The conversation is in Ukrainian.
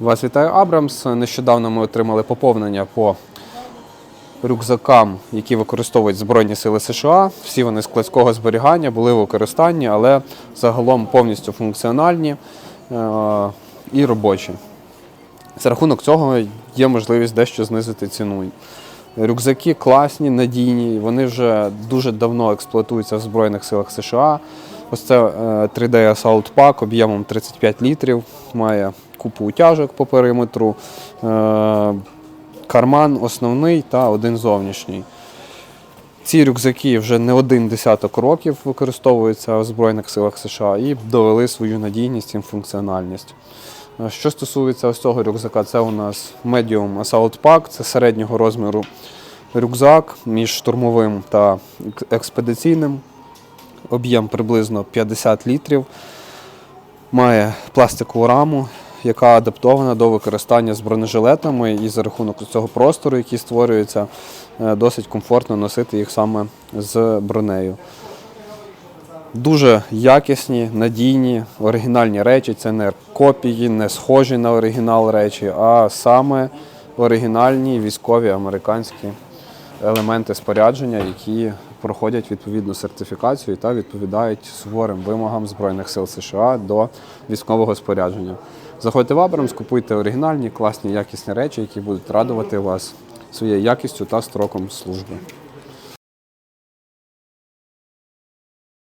Вас вітаю Абрамс. Нещодавно ми отримали поповнення по рюкзакам, які використовують Збройні Сили США. Всі вони складського зберігання були в використанні, але загалом повністю функціональні е- і робочі. За рахунок цього є можливість дещо знизити ціну. Рюкзаки класні, надійні, вони вже дуже давно експлуатуються в Збройних силах США. Ось це е, 3D Assault Pack об'ємом 35 літрів, має купу утяжок по периметру, е, карман основний та один зовнішній. Ці рюкзаки вже не один десяток років використовуються у Збройних силах США і довели свою надійність і функціональність. Е, Що стосується ось цього рюкзака, це у нас Medium Assault Pack, це середнього розміру рюкзак між штурмовим та експедиційним. Об'єм приблизно 50 літрів. Має пластикову раму, яка адаптована до використання з бронежилетами, і за рахунок цього простору, який створюється, е, досить комфортно носити їх саме з бронею. Дуже якісні, надійні, оригінальні речі. Це не копії, не схожі на оригінал речі, а саме оригінальні військові американські елементи спорядження, які проходять відповідну сертифікацію та відповідають суворим вимогам Збройних сил США до військового спорядження. Заходьте в Абрамс, купуйте оригінальні, класні, якісні речі, які будуть радувати вас своєю якістю та строком служби.